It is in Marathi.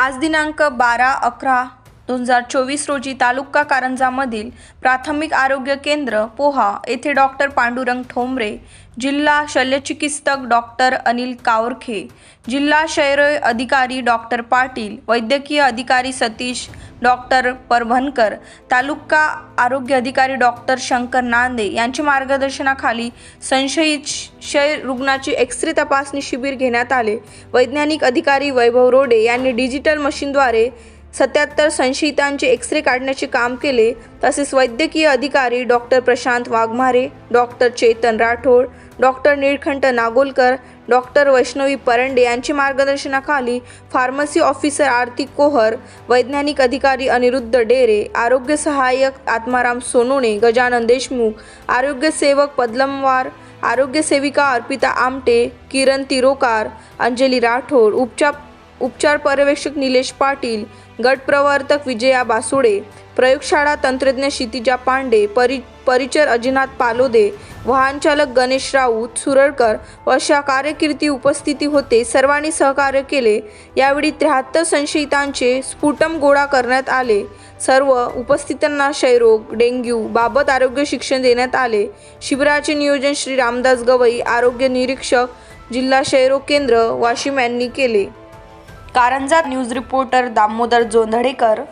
आज दिनांक बारा अकरा दोन हजार चोवीस रोजी तालुका कारंजामधील प्राथमिक आरोग्य केंद्र पोहा येथे डॉक्टर पांडुरंग ठोंबरे जिल्हा शल्यचिकित्सक डॉक्टर अनिल कावरखे जिल्हा क्षयरोग अधिकारी डॉक्टर पाटील वैद्यकीय अधिकारी सतीश डॉक्टर परभणकर तालुका आरोग्य अधिकारी डॉक्टर शंकर नांदे यांच्या मार्गदर्शनाखाली संशयित क्षय रुग्णाची एक्सरे तपासणी शिबिर घेण्यात आले. वैज्ञानिक अधिकारी वैभव रोडे यांनी डिजिटल मशीनद्वारे सत्याहत्तर संशयितांचे एक्सरे काढण्याचे काम केले. तसेच वैद्यकीय अधिकारी doctor Prashant Waghmare doctor Chetan Rathod doctor Nilkanth Nagolkar doctor Vaishnavi Parande यांच्या मार्गदर्शनाखाली फार्मसी ऑफिसर आरती कोहर वैज्ञानिक अधिकारी अनिरुद्ध डेरे आरोग्य सहाय्यक आत्माराम सोनोणे गजानन देशमुख आरोग्य सेवक पदलमवार आरोग्य सेविका अर्पिता आमटे किरण तिरोकार अंजली राठोड उपचार उपचार पर्यवेक्षक निलेश पाटील गट प्रवर्तक विजया बासुडे प्रयोगशाळा तंत्रज्ञ क्षितिजा पांडे परि परिचर अजिनाथ पालोदे वाहनचालक गणेश राऊत सुरळकर व अशा कार्यकीर्ती उपस्थिती होते. सर्वांनी सहकार्य केले. यावेळी त्र्याहत्तर संशयितांचे स्फुटम गोळा करण्यात आले. सर्व उपस्थितांना क्षयरोग डेंग्यू बाबत आरोग्य शिक्षण देण्यात आले. शिबिराचे नियोजन श्री रामदास गवई आरोग्य निरीक्षक जिल्हा क्षयरोग केंद्र वाशिम यांनी केले. Karanja news reporter Damodar Jondhalekar.